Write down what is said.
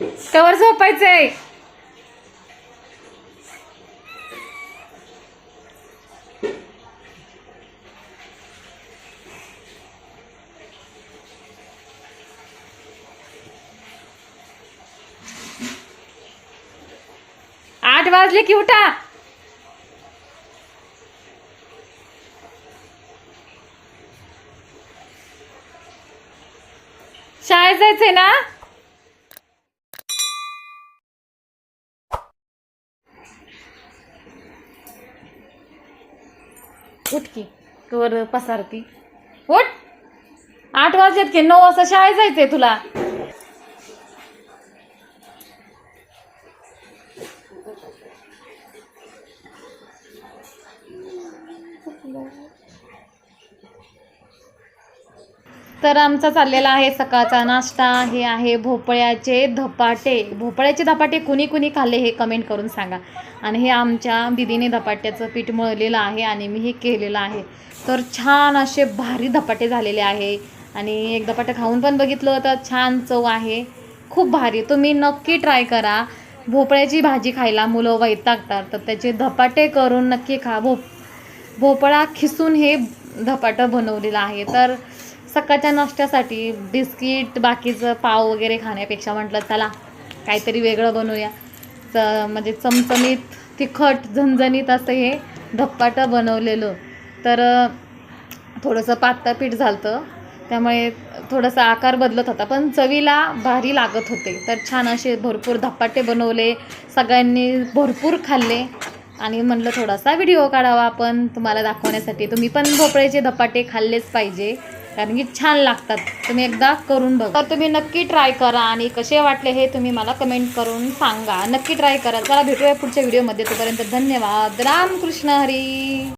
तवर झोपायचंय. आठ वाजले की उठा. शाळेत जायचंय ना? उठकी कवर पसारती. उठ! आठ वाजलेत की नऊ वाजता शाळेत जायचंय तुला. तर आमचा चाललेला आहे सकाळचा नाश्ता. हे आहे भोपळ्याचे धपाटे. भोपळ्याचे धपाटे कुणी कुणी खाल्ले हे कमेंट करून सांगा. आणि हे आमच्या दिदीने धपाट्याचं पीठ मळलेलं आहे आणि मी हे केलेलं आहे. तर छान असे भारी धपाटे झालेले आहे. आणि एक धपाटे खाऊन पण बघितलं तर छान चव आहे. खूप भारी. तुम्ही नक्की ट्राय करा. भोपळ्याची भाजी खायला मुलं वैतागतात. तर त्याचे धपाटे करून नक्की खा. भोप भोपळा खिसून हे धपाटं बनवलेलं आहे. तर सकाळच्या नाश्त्यासाठी बिस्किट बाकीचं पाव वगैरे खाण्यापेक्षा म्हटलं चला काहीतरी वेगळं बनवूया. च म्हणजे चमचमीत तिखट झणझणीत असं हे धप्पाटं बनवलेलं. तर थोडंसं पातळ पीठ झालं त्यामुळे थोडासा आकार बदलत होता. पण चवीला भारी लागत होते. तर छान असे भरपूर धप्पाटे बनवले. सगळ्यांनी भरपूर खाल्ले. आणि म्हणलं थोडासा व्हिडिओ काढावा आपण. तुम्हाला दाखवण्यासाठी. तुम्ही पण भोपळ्याचे धपाटे खाल्लेच पाहिजे. कारण की छान लागतात. तुम्ही एकदा करून बघा. तर तुम्ही नक्की ट्राय करा आणि कसे वाटले हे तुम्ही मला कमेंट करून सांगा. नक्की ट्राय करा. चला भेटूया पुढच्या व्हिडिओमध्ये तोपर्यंत धन्यवाद. रामकृष्ण हरी.